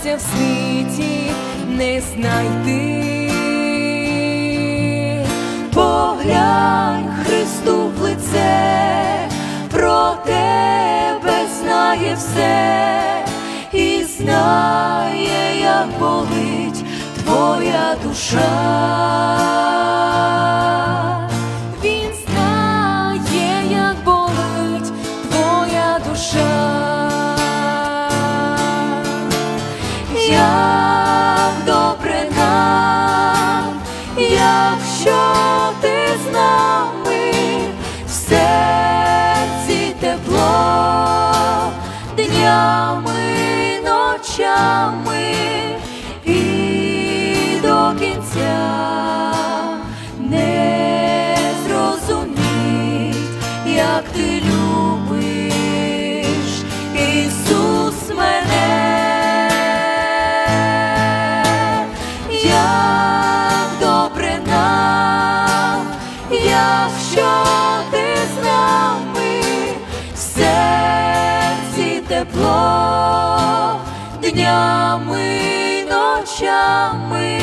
щастя в світі не знайти, поглянь Христу в лице, про тебе знає все і знає, як болить твоя душа. Якщо ти з нами, в серці тепло, днями, ночами і до кінця не зрозуміть, як ти тепло, днями, ночами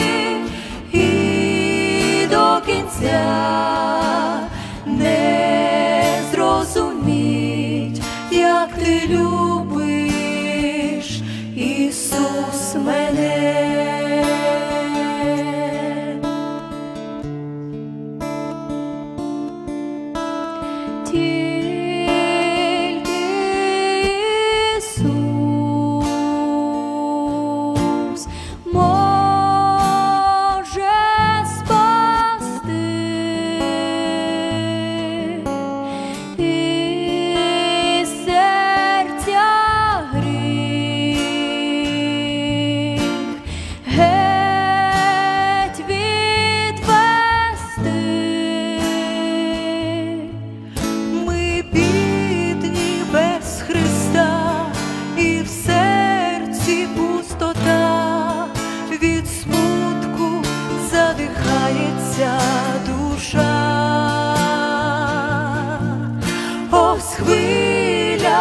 і до кінця не зрозуміть, як ти любиш, Ісус мене.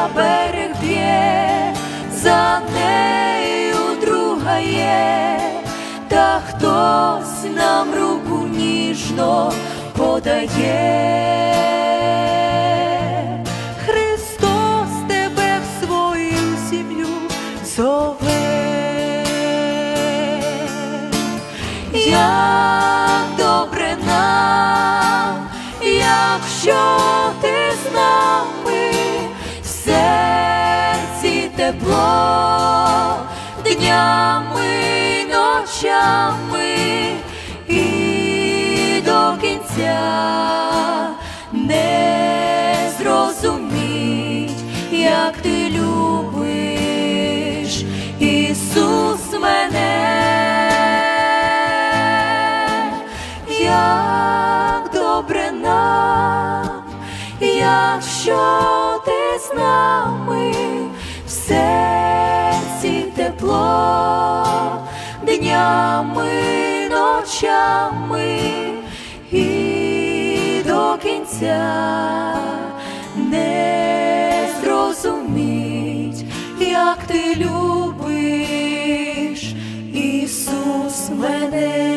Хвиля берег б'є, за нею друга є, та хтось нам руку ніжно подає. Христос тебе в свою сім'ю зове. До не зрозуміть, як ти любиш, Ісус мене, як добре нам, якщо ти з нами, в серці тепло, днями, ночами кінця не зрозуміть, як ти любиш, Ісус мене.